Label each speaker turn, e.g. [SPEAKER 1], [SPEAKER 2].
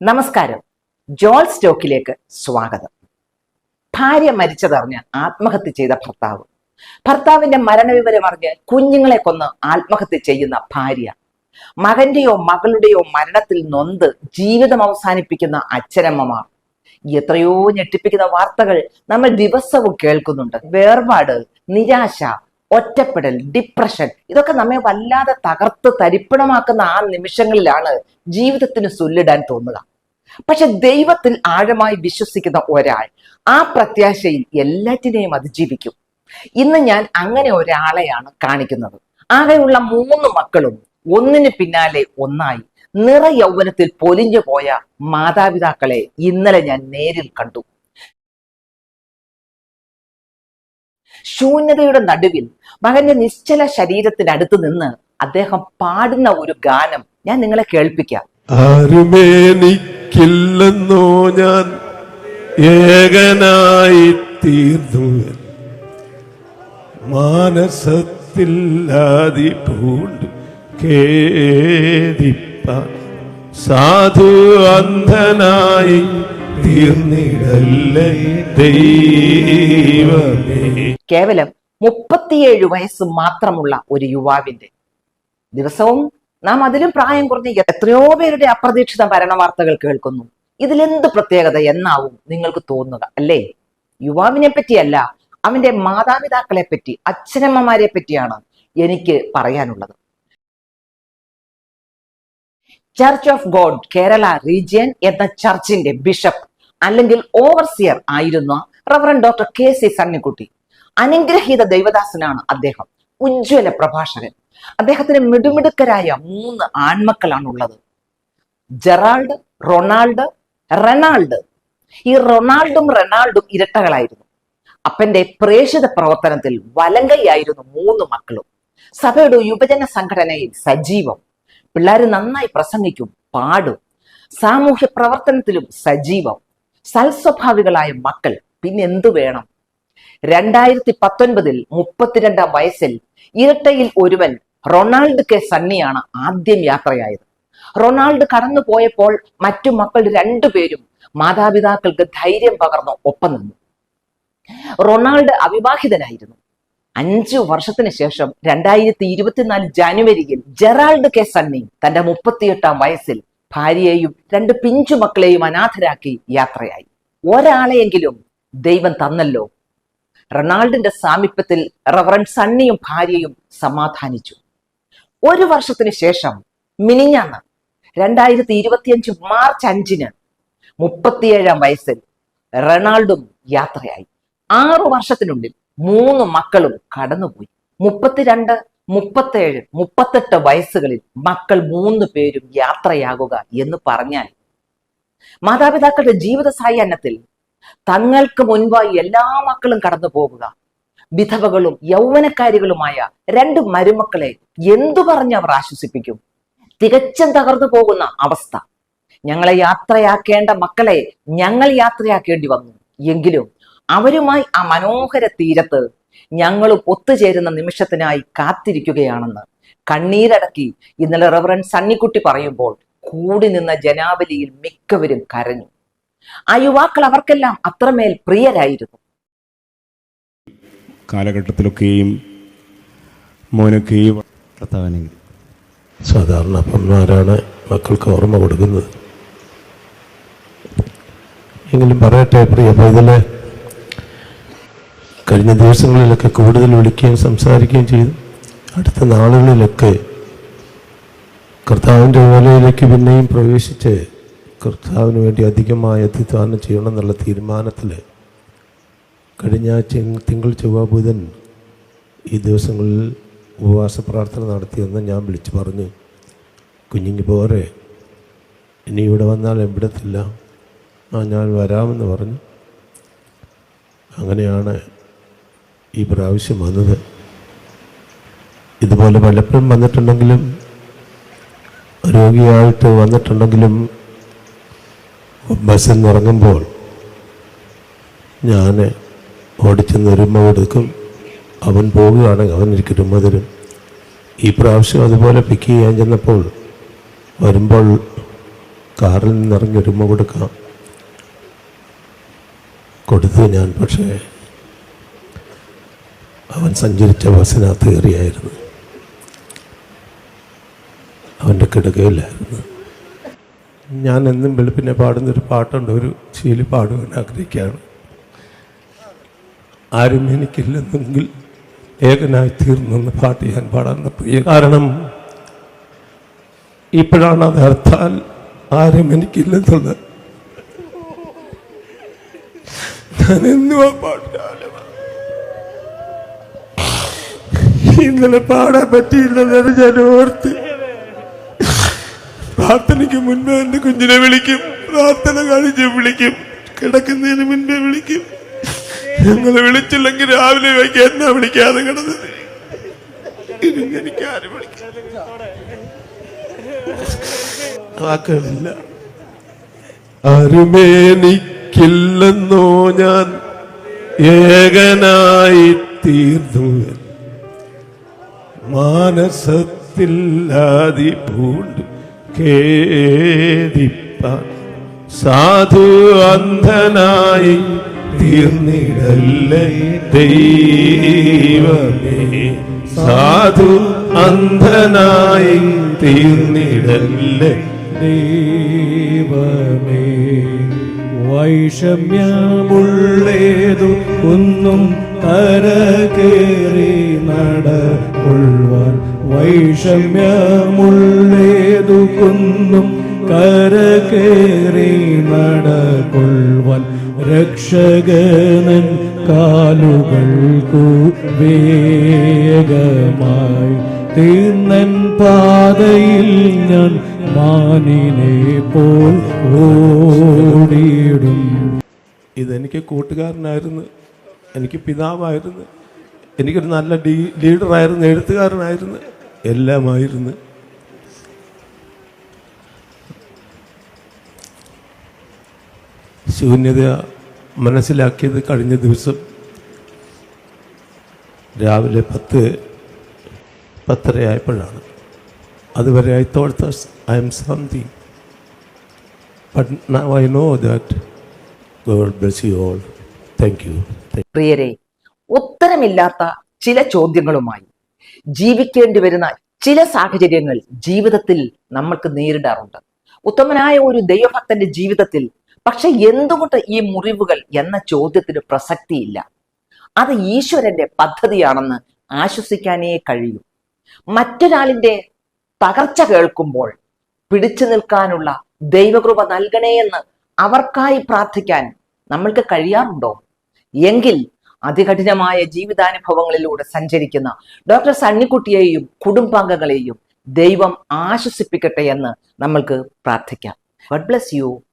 [SPEAKER 1] നമസ്കാരം. ജോൾ സ്റ്റോക്കിലേക്ക് സ്വാഗതം. ഭാര്യ മരിച്ചതറിഞ്ഞ് ആത്മഹത്യ ചെയ്ത ഭർത്താവ്. ഭർത്താവിന്റെ മരണവിവരം അറിഞ്ഞ് കുഞ്ഞുങ്ങളെ കൊന്ന് ആത്മഹത്യ ചെയ്യുന്ന ഭാര്യ. മകന്റെയോ മകളുടെയോ മരണത്തിൽ നൊന്ത് ജീവിതം അവസാനിപ്പിക്കുന്ന അച്ഛനമ്മമാർ. എത്രയോ ഞെട്ടിപ്പിക്കുന്ന വാർത്തകൾ നമ്മൾ ദിവസവും കേൾക്കുന്നുണ്ട്. വേർപാട് നിരാശ ഒറ്റപ്പെടൽ ഡിപ്രഷൻ ഇതൊക്കെ നമ്മെ വല്ലാതെ തകർത്ത് തരിപ്പണമാക്കുന്ന ആ നിമിഷങ്ങളിലാണ് ജീവിതത്തിന് സുല്ലിടാൻ തോന്നുക. പക്ഷെ ദൈവത്തിൽ ആഴമായി വിശ്വസിക്കുന്ന ഒരാൾ ആ പ്രത്യാശയിൽ എല്ലാറ്റിനെയും അതിജീവിക്കും. ഇന്ന് ഞാൻ അങ്ങനെ ഒരാളെയാണ് കാണിക്കുന്നത്. ആകെയുള്ള മൂന്ന് മക്കളും ഒന്നിന് പിന്നാലെ ഒന്നായി നിറ യൗവനത്തിൽ പൊലിഞ്ഞു പോയ മാതാപിതാക്കളെ ഇന്നലെ ഞാൻ നേരിൽ കണ്ടു. ശൂന്യതയുടെ നടുവിൽ മകന്റെ നിശ്ചല ശരീരത്തിനടുത്ത് നിന്ന് അദ്ദേഹം പാടുന്ന ഒരു ഗാനം ഞാൻ നിങ്ങളെ കേൾപ്പിക്കാം.
[SPEAKER 2] ആരുമേനിക്കില്ലെന്നോ ഞാൻ ഏകനായി തീർന്നു മാനസത്തില്ലാതി പൂണ്ട് കേദിപ്പ സാധു അന്ധനായി ദൈവമേ.
[SPEAKER 1] കേവലം മുപ്പത്തിയേഴ് വയസ്സ് മാത്രമുള്ള ഒരു യുവാവിന്റെ ദിവസവും നാം അതിലും പ്രായം കുറഞ്ഞ എത്രയോ പേരുടെ അപ്രതീക്ഷിത മരണ വാർത്തകൾ കേൾക്കുന്നു. ഇതിലെന്ത് പ്രത്യേകത എന്നാവും നിങ്ങൾക്ക് തോന്നുക അല്ലേ? യുവാവിനെ പറ്റിയല്ല അവന്റെ മാതാപിതാക്കളെ പറ്റി അച്ഛനമ്മമാരെ പറ്റിയാണ് എനിക്ക് പറയാനുള്ളത്. Church of God Kerala region എന്ന ചർച്ചിന്റെ ബിഷപ്പ് അല്ലെങ്കിൽ ഓവർസിയർ ആയിരുന്ന reverend doctor K C Sunnykutty. അനുഗ്രഹീത ദൈവദാസനാണ് അദ്ദേഹം. ഉജ്ജ്വല പ്രഭാഷകൻ. അദ്ദേഹത്തിന് മിടുമിടുക്കരായ മൂന്ന് ആൺമക്കളാണ് ഉള്ളത് ജെറാൾഡ് റൊണാൾഡ് റെണാൾഡ് ഈ റൊണാൾഡും റെണാൾഡും ഇരട്ടകളായിരുന്നു. അപ്പന്റെ പ്രേക്ഷിത പ്രവർത്തനത്തിൽ വലങ്കയായിരുന്നു മൂന്ന് മക്കളും. സഭയുടെ യുവജന സംഘടനയിൽ സജീവം. പിള്ളേർ നന്നായി പ്രസംഗിക്കും പാടും. സാമൂഹ്യ പ്രവർത്തനത്തിലും സജീവം. സൽസ്വഭാവികളായ മക്കൾ പിന്നെ എന്തു വേണം? രണ്ടായിരത്തി പത്തൊൻപതിൽ മുപ്പത്തിരണ്ടാം വയസ്സിൽ ഇരട്ടയിൽ ഒരുവൻ റൊണാൾഡ് കെ സണ്ണിയാണ് ആദ്യം യാത്രയായത്. റൊണാൾഡ് കടന്നു പോയപ്പോൾ മറ്റു മക്കൾ രണ്ടുപേരും മാതാപിതാക്കൾക്ക് ധൈര്യം പകർന്ന് ഒപ്പം നിന്നു. റൊണാൾഡ് അവിവാഹിതനായിരുന്നു. അഞ്ചു വർഷത്തിന് ശേഷം രണ്ടായിരത്തി ഇരുപത്തിനാല് ജാനുവരിയിൽ ജെറാൾഡ് കെ സണ്ണി തന്റെ മുപ്പത്തിയെട്ടാം വയസ്സിൽ ഭാര്യയെയും രണ്ട് പിഞ്ചു മക്കളെയും അനാഥരാക്കി യാത്രയായി. ഒരാളെയെങ്കിലും ദൈവം തന്നല്ലോ. റൊണാൾഡിന്റെ സാമീപ്യത്തിൽ റവറൻ സണ്ണിയും ഭാര്യയും സമാധാനിച്ചു. ഒരു വർഷത്തിന് ശേഷം മിനിഞ്ഞാന്ന് രണ്ടായിരത്തി ഇരുപത്തിയഞ്ച് മാർച്ച് അഞ്ചിന് മുപ്പത്തിയേഴാം വയസ്സിൽ റൊണാൾഡും യാത്രയായി. ആറു വർഷത്തിനുള്ളിൽ മൂന്ന് മക്കളും കടന്നുപോയി. മുപ്പത്തിരണ്ട് മുപ്പത്തേഴ് മുപ്പത്തെട്ട് വയസ്സുകളിൽ മക്കൾ മൂന്ന് പേരും യാത്രയാകുക എന്ന് പറഞ്ഞാൽ മാതാപിതാക്കളുടെ ജീവിത സായാഹ്നത്തിൽ തങ്ങൾക്ക് മുൻപായി എല്ലാ മക്കളും കടന്നു പോകുക വിധവകളും യൗവനക്കാരികളുമായ രണ്ട് മരുമക്കളെ എന്തു പറഞ്ഞ് അവർ ആശ്വസിപ്പിക്കും? തികച്ചും തകർന്നു പോകുന്ന അവസ്ഥ. ഞങ്ങളെ യാത്രയാക്കേണ്ട മക്കളെ ഞങ്ങൾ യാത്രയാക്കേണ്ടി വന്നു. എങ്കിലും അവരുമായി ആ മനോഹര തീരത്ത് ഞങ്ങൾ ഒത്തുചേരുന്ന നിമിഷത്തിനായി കാത്തിരിക്കുകയാണെന്ന് കണ്ണീരടക്കി ഇന്നലെ റവറൻ സണ്ണിക്കുട്ടി പറയുമ്പോൾ കൂടി നിന്ന ജനാവലിയിൽ മിക്കവരും കരഞ്ഞു. ആ യുവാക്കൾ അവർക്കെല്ലാം അത്രമേൽ പ്രിയരായിരുന്നു.
[SPEAKER 3] കാലഘട്ടത്തിലൊക്കെയും മോനൊക്കെയും
[SPEAKER 2] സാധാരണ അപ്പന്മാരാണ് മക്കൾക്ക് ഓർമ്മ കൊടുക്കുന്നത്. എങ്കിലും പറയട്ടെ പ്രിയ പൈതലെ കഴിഞ്ഞ ദിവസങ്ങളിലൊക്കെ കൂടുതൽ വിളിക്കുകയും സംസാരിക്കുകയും ചെയ്തു. അടുത്ത നാളുകളിലൊക്കെ കർത്താവിന്റെ ഓലയിലേക്ക് പിന്നെയും പ്രവേശിച്ച് കർത്താവിന് വേണ്ടി അധികമായി അധ്യത്വാനം ചെയ്യണം എന്നുള്ള തീരുമാനത്തിൽ കഴിഞ്ഞ തിങ്കൾ ചൊവ്വ ബുധൻ ഈ ദിവസങ്ങളിൽ ഉപവാസ പ്രാർത്ഥന നടത്തിയെന്ന് ഞാൻ വിളിച്ചു പറഞ്ഞു. കുഞ്ഞിങ്ങി പോരെ ഇനി ഇവിടെ വന്നാൽ എവിടത്തില്ല? ആ ഞാൻ വരാമെന്ന് പറഞ്ഞു. അങ്ങനെയാണ് ഈ പ്രാവശ്യം വന്നത്. ഇതുപോലെ പലപ്പോഴും വന്നിട്ടുണ്ടെങ്കിലും രോഗിയായിട്ട് വന്നിട്ടുണ്ടെങ്കിലും ബസ്സിൽ നിന്ന് ഇറങ്ങുമ്പോൾ ഞാൻ ഓടിച്ചെന്ന് ഒരുമ കൊടുക്കും. അവൻ പോവുകയാണെങ്കിൽ അവൻ എനിക്ക് ഒരുമ തരും. ഈ പ്രാവശ്യം അതുപോലെ പിക്ക് ചെയ്യാൻ ചെന്നപ്പോൾ വരുമ്പോൾ കാറിൽ നിന്നിറങ്ങി ഒരുമ കൊടുക്കാം. കൊടുത്തു ഞാൻ. പക്ഷേ അവൻ സഞ്ചരിച്ച ബസ്സിനകത്ത് കയറിയായിരുന്നു. അവന്റെ കിടക്കയിലായിരുന്നു. ഞാൻ എന്നും വെളുപ്പിനെ പാടുന്നൊരു പാട്ടുണ്ട്. ഒരു ശീലി പാടുവാൻ ആഗ്രഹിക്കുകയാണ്. ആരും എനിക്കില്ലെന്നെങ്കിൽ ഏകനായി തീർന്നെന്ന് പാട്ട് ഞാൻ പാടാൻ പ്രിയ കാരണം ഇപ്പോഴാണ് അത് അർത്ഥാൽ ആരും എനിക്കില്ലെന്നുള്ളത്. ഞാൻ എന്നും ആ ഇന്നലെ പാടാൻ പറ്റിയില്ലെന്നാണ് ഞാൻ ഓർത്ത്. പ്രാർത്ഥനയ്ക്ക് മുൻപേ എന്റെ കുഞ്ഞിനെ വിളിക്കും. പ്രാർത്ഥന കഴിഞ്ഞ് വിളിക്കും. കിടക്കുന്നതിന് മുൻപേ വിളിക്കും. ഞങ്ങളെ വിളിച്ചില്ലെങ്കിൽ രാവിലെ വൈകി എന്നാ വിളിക്കാതെ കിടന്നത്? എനിക്ക് ആരും വാക്കുകളില്ല. ആരുമേനിക്കില്ലെന്നോ ഞാൻ ഏകനായി തീർന്നു മാനസത്തിൽ അതിപൂണ്ട് പൂണ്ട് ഖേദിപ്പാൻ സാധു അന്ധനായി തീർന്നിടല്ലേ ദൈവമേ? സാധു അന്ധനായി തീർന്നിടല്ലേ
[SPEAKER 3] ദൈവമേ? വൈഷമ്യമുള്ളേതു ഒന്നും കരകേറി നട കൊള്ളുവാൻ വൈഷമ്യമുള്ളേതു കുന്നും കരകേറി നട കൊള്ളുവാൻ രക്ഷകനൻ കാലുകൾക്കു വേഗമായി തീർന്നൻ പാതയിൽ ഞാൻ മാനിനെ പോൽ ഓടിയിടും.
[SPEAKER 2] ഇതെനിക്ക് കൂട്ടുകാരനായിരുന്നു എനിക്ക് പിതാവായിരുന്നു. എനിക്കൊരു നല്ല ഡീ ലീഡറായിരുന്നു എഴുത്തുകാരനായിരുന്നു. എല്ലാമായിരുന്നു. ശൂന്യത മനസ്സിലാക്കിയത് കഴിഞ്ഞ ദിവസം രാവിലെ പത്ത് പത്തരയായപ്പോഴാണ് അതുവരെ I thought I am something but now I know that God bless you all thank you
[SPEAKER 1] പ്രിയരെ ഉത്തരമില്ലാത്ത ചില ചോദ്യങ്ങളുമായി ജീവിക്കേണ്ടി വരുന്ന ചില സാഹചര്യങ്ങൾ ജീവിതത്തിൽ നമ്മൾക്ക് നേരിടാറുണ്ട്. ഉത്തമനായ ഒരു ദൈവഭക്തന്റെ ജീവിതത്തിൽ പക്ഷെ എന്തുകൊണ്ട് ഈ മുറിവുകൾ എന്ന ചോദ്യത്തിന് പ്രസക്തിയില്ല? അത് ഈശ്വരന്റെ പദ്ധതിയാണെന്ന് ആശ്വസിക്കാനേ കഴിയൂ. മറ്റൊരാളിന്റെ തകർച്ച കേൾക്കുമ്പോൾ പിടിച്ചു നിൽക്കാനുള്ള ദൈവകൃപ നൽകണേ എന്ന് അവർക്കായി പ്രാർത്ഥിക്കാൻ നമ്മൾക്ക് കഴിയാറുണ്ടോ? എങ്കിൽ അതികഠിനമായ ജീവിതാനുഭവങ്ങളിലൂടെ സഞ്ചരിക്കുന്ന ഡോക്ടർ സണ്ണിക്കുട്ടിയെയും കുടുംബാംഗങ്ങളെയും ദൈവം ആശ്വസിപ്പിക്കട്ടെ എന്ന് നമ്മൾക്ക് പ്രാർത്ഥിക്കാം. Garh bless you